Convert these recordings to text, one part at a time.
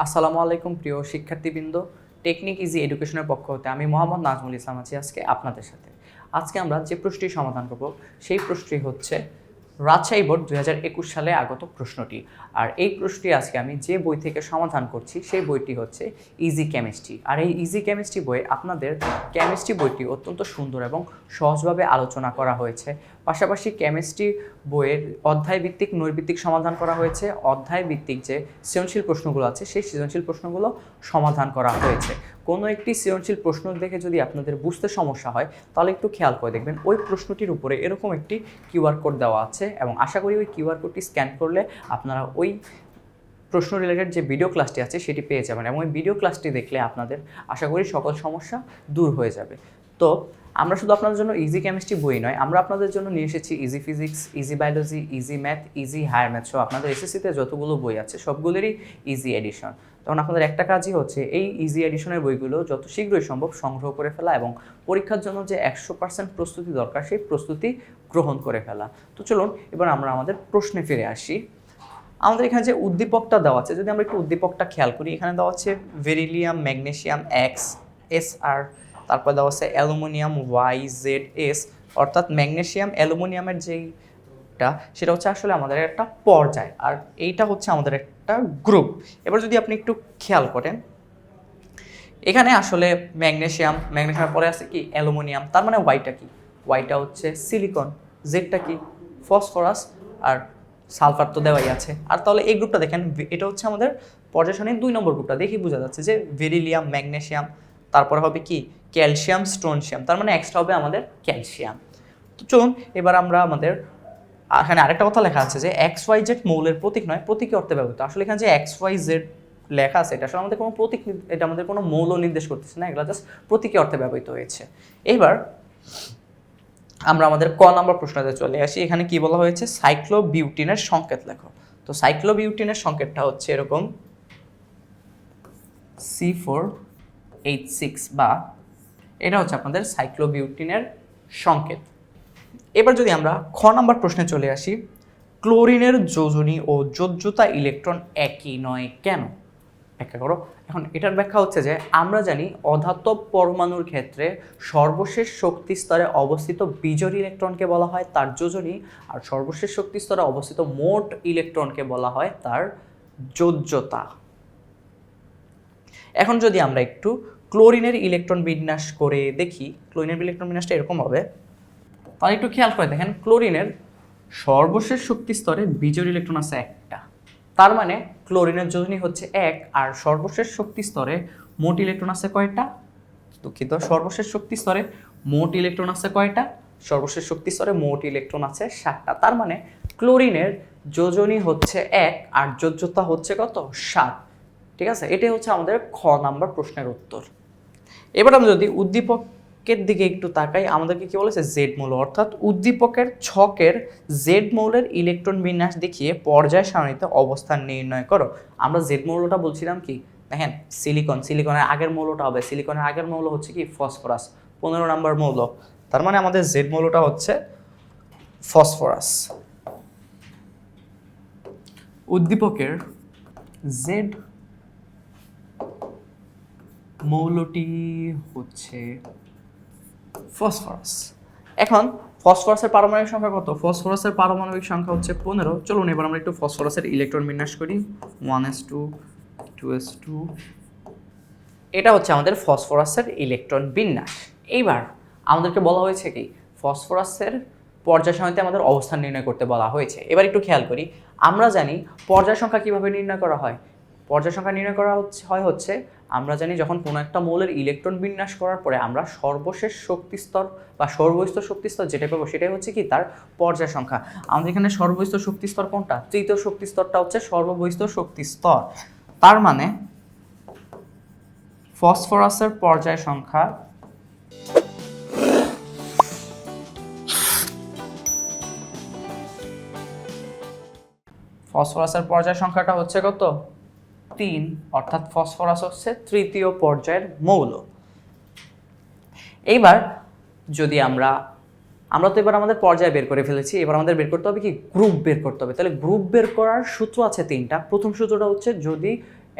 আসসালামু আলাইকুম, প্রিয় শিক্ষার্থীবৃন্দ। টেকনিক ইজি এডুকেশনের পক্ষ হতে আমি মোহাম্মদ নাজমুল ইসলাম আছি আজকে আপনাদের সাথে। আজকে আমরা যে প্রশ্নটি সমাধান করব, সেই প্রশ্নটি হচ্ছে, রাজশাহী বোর্ড দু একুশ সালে আগত প্রশ্নটি। আর এই প্রশ্নটি আজকে আমি যে বই থেকে সমাধান করছি, সেই বইটি হচ্ছে ইজি কেমিস্ট্রি আর এই ইজি কেমিস্ট্রি বইয়ে আপনাদের কেমিস্ট্রি বইটি অত্যন্ত সুন্দর এবং সহজভাবে আলোচনা করা হয়েছে। পাশাপাশি কেমিস্ট্রি বইয়ের অধ্যায় ভিত্তিক নৈর্ভিত্তিক সমাধান করা হয়েছে। অধ্যায় ভিত্তিক যে সৃজনশীল প্রশ্নগুলো আছে, সেই সৃজনশীল প্রশ্নগুলো সমাধান করা হয়েছে। কোনো একটি সৃজনশীল প্রশ্ন দেখে যদি আপনাদের বুঝতে সমস্যা হয়, তাহলে একটু খেয়াল করে দেখবেন, ওই প্রশ্নটির উপরে এরকম একটি কিউআর কোড দেওয়া আছে এবং আশা করি ওই কিউআর কোডটি স্ক্যান করলে আপনারা ওই প্রশ্ন রিলেটেড যে ভিডিও ক্লাসটি আছে, সেটি পেয়ে যাবেন এবং ওই ভিডিও ক্লাসটি দেখলে আপনাদের আশা করি সকল সমস্যা দূর হয়ে যাবে। তো আমরা শুধু আপনাদের জন্য ইজি কেমিস্ট্রি বই নয়, আমরা আপনাদের জন্য নিয়ে এসেছি easy physics easy biology easy math easy higher math সহ আপনাদের এসএসসিতে যতগুলো বই আছে, সবগুলোরই ইজি এডিশন তখন আপনাদের একটা কাজই হচ্ছে, এই ইজি এডিশনের বইগুলো যত শীঘ্রই সম্ভব সংগ্রহ করে ফেলা এবং পরীক্ষার জন্য যে একশো পার্সেন্ট প্রস্তুতি দরকার, সেই প্রস্তুতি গ্রহণ করে ফেলা। তো চলুন, এবার আমরা আমাদের প্রশ্নে ফিরে আসি। আমাদের এখানে যে উদ্দীপকটা দেওয়া আছে, যদি আমরা একটু উদ্দীপকটা খেয়াল করি, এখানে দেওয়া আছে ভেরিলিয়াম ম্যাগনেশিয়াম এক্স এস আর তারপর দেওয়া আছে অ্যালুমিনিয়াম ওয়াই জেড এস, অর্থাৎ ম্যাগনেশিয়াম অ্যালুমিনিয়ামের যেইটা, সেটা হচ্ছে আসলে আমাদের একটা পর্যায়। আর এইটা হচ্ছে আমাদের একটা গ্রুপ এবার যদি আপনি একটু খেয়াল করেন, এখানে আসলে ম্যাগনেসিয়াম ম্যাগনেশিয়াম পরে আছে কি? অ্যালুমিনিয়াম। তার মানে ওয়াইটা কি? ওয়াইটা হচ্ছে সিলিকন জেডটা কি? ফসফরাস, আর সালফার তো দেওয়াই আছে। আর তাহলে এই গ্রুপটা দেখেন, এটা হচ্ছে আমাদের পর্যায় দুই নম্বর গ্রুপটা দেখেই বোঝা যাচ্ছে যে ভেরিলিয়াম ম্যাগনেসিয়াম তারপরে হবে কি? ক্যালসিয়াম স্টোনসিয়াম তার মানে এক্সট্রা হবে আমাদের ক্যালসিয়াম। তো চলুন, এবার আমরা আমাদের এখানে আরেকটা কথা লেখা আছে যে এক্স ওয়াই জেড মৌলের প্রতীক নয়, প্রতীকী অর্থে ব্যবহৃত। আসলে এখানে যে এক্স ওয়াই জেড লেখা আছে, এটা আসলে আমাদের কোনো প্রতীক এটা আমাদের কোনো মৌল নির্দেশ করতেছে না, এগুলো জাস্ট প্রতীকী অর্থে ব্যবহৃত হয়েছে। এবার আমরা আমাদের ক নম্বর প্রশ্নতে চলে আসি। এখানে কি বলা হয়েছে? সাইক্লোবিউটিনের সংকেত লেখো। তো সাইক্লোবিউটিনের সংকেতটা হচ্ছে এরকম সি ফোর এইট সিক্স বা এটা হচ্ছে আপনাদের সাইক্লোবিউটিনের সংকেত। এবার যদি আমরা খ নাম্বার প্রশ্নে চলে আসি ক্লোরিনের যোজনী ও যোজ্যতা ইলেকট্রন একই নয় কেন? ব্যাখ্যা করো। এখন এটার ব্যাখ্যা হচ্ছে যে, আমরা জানি অধাতব পরমাণুর ক্ষেত্রে সর্বশেষ শক্তি স্তরে অবস্থিত বিজোড় ইলেকট্রনকে বলা হয় তার যোজনী, আর সর্বশেষ শক্তি স্তরে অবস্থিত মোট ইলেকট্রনকে বলা হয় তার যোজ্যতা। এখন যদি আমরা একটু ক্লোরিনের ইলেকট্রন বিন্যাস করে দেখি, ক্লোরিনের ইলেকট্রন বিন্যাসটা এরকম হবে। তাহলে একটু খেয়াল করে দেখেন, ক্লোরিনের সর্বশেষ শক্তি স্তরে বিজোড় ইলেকট্রন আছে একটা। তার মানে ক্লোরিনের যোজনী হচ্ছে এক, আর সর্বশেষ শক্তি স্তরে মোট ইলেকট্রন আছে কয়টা? দুঃখিত, সর্বশেষ শক্তি স্তরে মোট ইলেকট্রন আছে কয়টা? সর্বশেষ শক্তি স্তরে মোট ইলেকট্রন আছে সাতটা। তার মানে ক্লোরিনের যোজনী হচ্ছে এক, আর যোজ্যতা হচ্ছে কত? সাত। ঠিক আছে? এটাই হচ্ছে আমাদের খ নাম্বার প্রশ্নের উত্তর। এবার আমরা যদি উদ্দীপকের দিকে একটু তাকাই, আমাদেরকে কি বলেছে? জেড মৌল। অর্থাৎ উদ্দীপকের ছকের জেড মৌলের ইলেকট্রন বিন্যাস দেখিয়ে পর্যায় সারণীতে অবস্থান নির্ণয় করো। আমরা জেড মৌলটা বলছিলাম কি? দেখেন সিলিকন সিলিকনের আগের মৌলটা হবে। সিলিকনের আগের মৌল হচ্ছে কি? ফসফরাস পনেরো নম্বর মৌল। তার মানে আমাদের জেড মৌলটা হচ্ছে ফসফরাস উদ্দীপকের জেড মৌলটি হচ্ছে ফসফরাস। এখন ফসফরাসের পারমাণবিক সংখ্যা কত? ফসফরাসের পারমাণবিক সংখ্যা হচ্ছে পনেরো। চলুন এবার আমরা একটু ফসফরাসের ইলেকট্রন বিন্যাস করি। One S two two S two. এটা হচ্ছে আমাদের ফসফরাসের ইলেকট্রন বিন্যাস। এইবার আমাদেরকে বলা হয়েছে কি? ফসফরাসের পর্যায় সারণীতে আমাদের অবস্থান নির্ণয় করতে বলা হয়েছে। এবার একটু খেয়াল করি। আমরা জানি পর্যায় সংখ্যা কীভাবে নির্ণয় করা হয়? পর্যায় সংখ্যা নির্ণয় করা হচ্ছে হয় হচ্ছে আমরা জানি যখন কোনো একটা মৌলের ইলেকট্রন বিন্যাস করার পরে আমরা সর্বশেষ শক্তিস্তর বা সর্বস্তর শক্তিস্তর যেটা পাবো সেটাই হচ্ছে কি? তার পর্যায় সংখ্যা। আমাদের এখানে সর্বস্তর শক্তিস্তর কোনটা? তৃতীয় শক্তিস্তরটা হচ্ছে সর্ববহিষ্ঠ শক্তিস্তর। তার মানে ফসফরাসের পর্যায় সংখ্যা ফসফরাসের পর্যায় সংখ্যাটা হচ্ছে কত? তিন, অর্থাৎ ফসফরাস হচ্ছে তৃতীয় পর্যায়ের মৌল। এইবার যদি আমরা আমরা তো এবার আমাদের পর্যায় বের করে ফেলেছি, এবার আমাদের বের করতে হবে কি? গ্রুপ বের করতে হবে। তাহলে গ্রুপ বের করার সূত্র আছে তিনটা। প্রথম সূত্রটা হচ্ছে যদি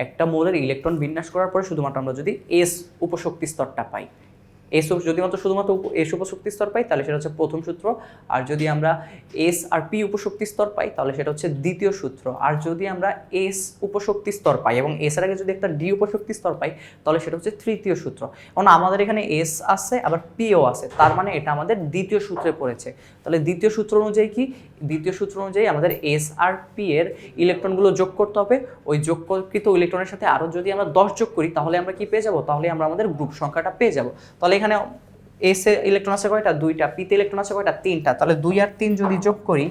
একটা মৌলের ইলেকট্রন বিন্যাস করার পরে শুধুমাত্র আমরা যদি এস উপশক্তি স্তরটা পাই। এস যদি মাত্র শুধুমাত্র এস উপশক্তি স্তর পাই, তাহলে সেটা হচ্ছে প্রথম সূত্র। আর যদি আমরা এস আর পি উপশক্তি স্তর পাই, তাহলে সেটা হচ্ছে দ্বিতীয় সূত্র। আর যদি আমরা এস উপশক্তি স্তর পাই এবং এস এর আগে যদি একটা ডি উপশক্তি স্তর পাই, তাহলে সেটা হচ্ছে তৃতীয় সূত্র। কারণ আমাদের এখানে এস আছে, আবার পিও আছে, তার মানে এটা আমাদের দ্বিতীয় সূত্রে পড়েছে। তাহলে দ্বিতীয় সূত্র অনুযায়ী কি? দ্বিতীয় সূত্র অনুযায়ী আমাদের এস আর পি এর ইলেকট্রনগুলো যোগ করতে হবে। ওই যোগকৃত ইলেকট্রনের সাথে আরও যদি আমরা দশ যোগ করি, তাহলে আমরা কি পেয়ে যাব? তাহলে আমরা আমাদের গ্রুপ সংখ্যাটা পেয়ে যাব। তাহলে এখানে এস এ ইলেকট্রন আছে কয়টা? দুইটা। পিতে ইলেকট্রন আছে কয়টা? তিনটা। তাহলে দুই আর তিন যদি যোগ করি,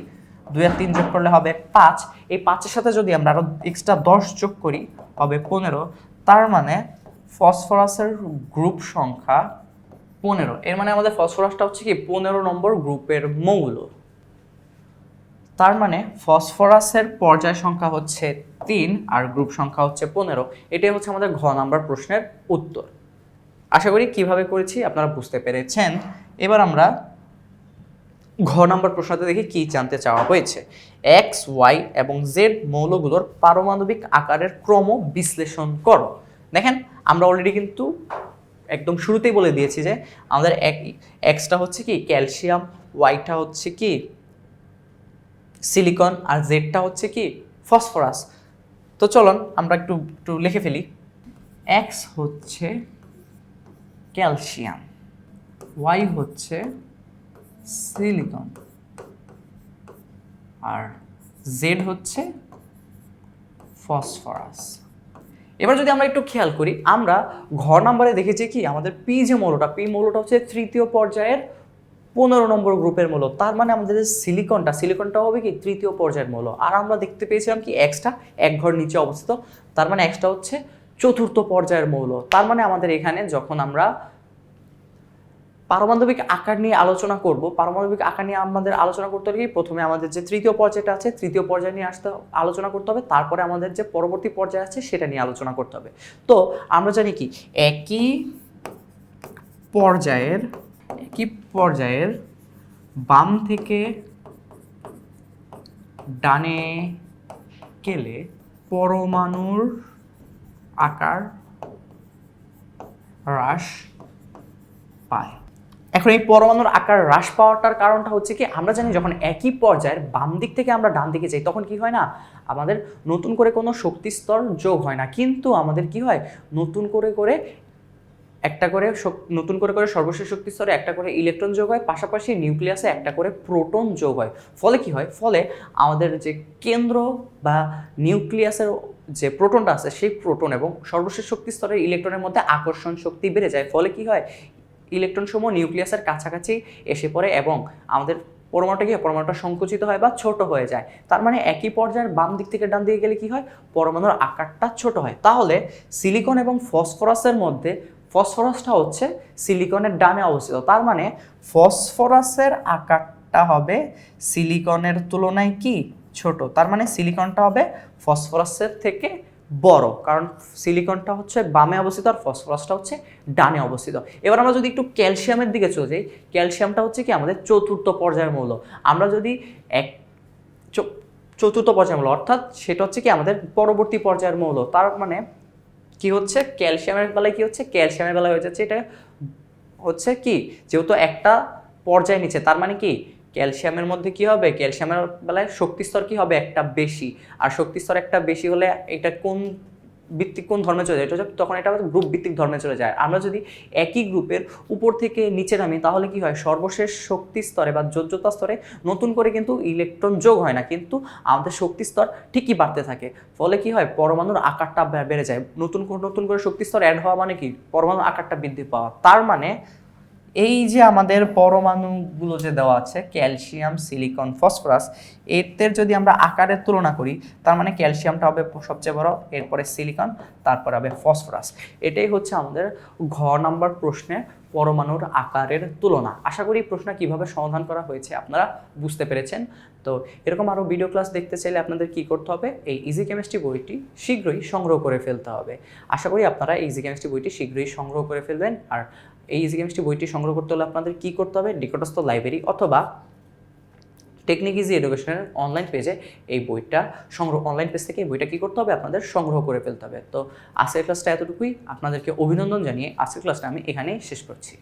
দুই আর তিন যোগ করলে হবে পাঁচ। এই পাঁচের সাথে যদি আমরা আরও এক্সট্রা দশ যোগ করি, হবে পনেরো। তার মানে ফসফরাসের গ্রুপ সংখ্যা পনেরো। এর মানে আমাদের ফসফরাসটা হচ্ছে কি? পনেরো নম্বর গ্রুপের মৌল। তার মানে ফসফরাসের পর্যায় সংখ্যা হচ্ছে তিন আর গ্রুপ সংখ্যা হচ্ছে পনেরো। এটাই হচ্ছে আমাদের ঘ নাম্বার প্রশ্নের উত্তর। আশা করি কীভাবে করেছি আপনারা বুঝতে পেরেছেন। এবার আমরা ঘ নম্বর প্রশ্নতে দেখি কি জানতে চাওয়া হয়েছে। এক্স ওয়াই এবং জেড মৌলগুলোর পারমাণবিক আকারের ক্রম বিশ্লেষণ করো। দেখেন, আমরা অলরেডি কিন্তু একদম শুরুতেই বলে দিয়েছি যে আমাদের এক্সটা হচ্ছে কি? ক্যালসিয়াম ওয়াইটা হচ্ছে কি? সিলিকন আর জেডটা হচ্ছে কি? ফসফরাস। তো চলুন, আমরা একটু একটু লিখে ফেলি। এক্স হচ্ছে ক্যালসিয়াম। ওয়াই হচ্ছে সিলিকন। আর জেড হচ্ছে ফসফরাস। এবার যদি আমরা একটু খেয়াল করি, আমরা ঘর নাম্বারে দেখেছি কি, আমাদের পি যে মৌলটা পি মৌলটা হচ্ছে তৃতীয় পর্যায়ের পনেরো নম্বর গ্রুপের মৌল। তার মানে আমাদের যে সিলিকনটা সিলিকনটা হবে কি, তৃতীয় পর্যায়ের মৌল। আর আমরা দেখতে পেয়েছিলাম কি এক্সটা এক ঘর নিচে অবস্থিত। তার মানে এক্সটা হচ্ছে চতুর্থ পর্যায়ের মৌল। তার মানে আমাদের এখানে যখন আমরা পারমাণবিক আকার নিয়ে আলোচনা করব, পারমাণবিক আকার নিয়ে আমাদের আলোচনা করতে হলে প্রথমে আমাদের যে তৃতীয় পর্যায়টা আছে, তৃতীয় পর্যায় নিয়ে আসতে আলোচনা করতে হবে। তারপরে আমাদের যে পরবর্তী পর্যায় আছে, সেটা নিয়ে আলোচনা করতে হবে। তো আমরা জানি কি? একই পর্যায়ের একই পর্যায়ের বাম থেকে ডানে গেলে পরমাণুর আকার, হ্রাস পায়। এখন এই পরমাণুর আকার হ্রাস পাওয়াটার কারণটা হচ্ছে কি, আমরা জানি যখন একই পর্যায়ের বাম দিক থেকে আমরা ডান দিকে যাই, তখন কি হয় না, আমাদের নতুন করে কোনো শক্তি স্তর যোগ হয় না। কিন্তু আমাদের কি হয়, নতুন করে করে একটা করে নতুন করে করে সর্বশেষ শক্তি স্তরে একটা করে ইলেকট্রন যোগ হয়, পাশাপাশি নিউক্লিয়াসে একটা করে প্রোটন যোগ হয়। ফলে কি হয়, ফলে আমাদের যে কেন্দ্র বা নিউক্লিয়াসের যে প্রোটনটা আছে, সেই প্রোটন এবং সর্বশেষ শক্তি স্তরের ইলেকট্রনের মধ্যে আকর্ষণ শক্তি বেড়ে যায়। ফলে কি হয়? ইলেকট্রন সমূহ নিউক্লিয়াসের কাছাকাছি এসে পড়ে এবং আমাদের পরমাণুটা কি? পরমাণুটা সংকুচিত হয় বা ছোট হয়ে যায়। তার মানে একই পর্যায়ের বাম দিক থেকে ডান দিকে গেলে কি হয়? পরমাণুর আকারটা ছোট হয়। তাহলে সিলিকন এবং ফসফরাসের মধ্যে, ফসফরাসটা হচ্ছে সিলিকনের ডানে অবস্থিত। তার মানে ফসফরাসের আকারটা হবে সিলিকনের তুলনায় কি? ছোট। তার মানে সিলিকনটা হবে ফসফরাসের থেকে বড়। কারণ সিলিকনটা হচ্ছে বামে অবস্থিত আর ফসফরাসটা হচ্ছে ডানে অবস্থিত। এবার আমরা যদি একটু ক্যালসিয়ামের দিকে চলে যাই ক্যালসিয়ামটা হচ্ছে কি আমাদের চতুর্থ পর্যায়ের মৌল। আমরা যদি এক চতুর্থ পর্যায়ের মৌল, অর্থাৎ সেটা হচ্ছে কি আমাদের পরবর্তী পর্যায়ের মৌল। তার মানে কি হচ্ছে? ক্যালসিয়ামের বেলায় কি হচ্ছে? ক্যালসিয়ামের বেলায় হয়ে যাচ্ছে। এটা হচ্ছে কি? যেহেতু একটা পর্যায়ে নিচে, তার মানে কি? ক্যালসিয়ামের মধ্যে কি হবে? ক্যালসিয়ামের বেলায় শক্তিস্তর কি হবে? একটা বেশি। আর শক্তিস্তর একটা বেশি হলে এটা কোন ভিত্তিক কোন ধর্মে চলে যায়? এটা তখন এটা গ্রুপ ভিত্তিক ধর্মে চলে যায়। আমরা যদি একই গ্রুপের উপর থেকে নিচে নামি, তাহলে কি হয়? সর্বশেষ শক্তি স্তরে বা যোজ্যতা স্তরে নতুন করে কিন্তু ইলেকট্রন যোগ হয় না। কিন্তু আমাদের শক্তি স্তর ঠিকই বাড়তে থাকে। ফলে কি হয়? পরমাণুর আকারটা বেড়ে যায়। নতুন নতুন করে শক্তি স্তর অ্যাড হওয়া মানে কি? পরমাণুর আকারটা বৃদ্ধি পাওয়া। তার মানে এই যে আমাদের পরমাণুগুলো যে দেওয়া আছে, ক্যালসিয়াম, সিলিকন, ফসফরাস এদের যদি আমরা আকারের তুলনা করি, তার মানে ক্যালসিয়ামটা হবে সবচেয়ে বড়, এরপরে সিলিকন, তারপরে হবে ফসফরাস। এটাই হচ্ছে আমাদের ঘ নাম্বার প্রশ্নে পরমাণুর আকারের তুলনা। আশা করি প্রশ্ন কীভাবে সমাধান করা হয়েছে আপনারা বুঝতে পেরেছেন। তো এরকম আরও ভিডিও ক্লাস দেখতে চাইলে আপনাদের কি করতে হবে? এই ইজি কেমিস্ট্রি বইটি শীঘ্রই সংগ্রহ করে ফেলতে হবে। আশা করি আপনারা ইজি কেমিস্ট্রি বইটি শীঘ্রই সংগ্রহ করে ফেলবেন। আর এই ইজি কেমিস্ট্রি বইটি সংগ্রহ করতে হলে আপনাদের কী করতে হবে? নিকটস্থ লাইব্রেরি অথবা টেকনিক ইজি এডুকেশনের অনলাইন পেজে এই বইটা সংগ্রহ অনলাইন পেজ থেকে এই বইটা কী করতে হবে? আপনাদের সংগ্রহ করে ফেলতে হবে। তো আজকের ক্লাসটা এতটুকুই। আপনাদেরকে অভিনন্দন জানিয়ে আজকের ক্লাসটা আমি এখানেই শেষ করছি।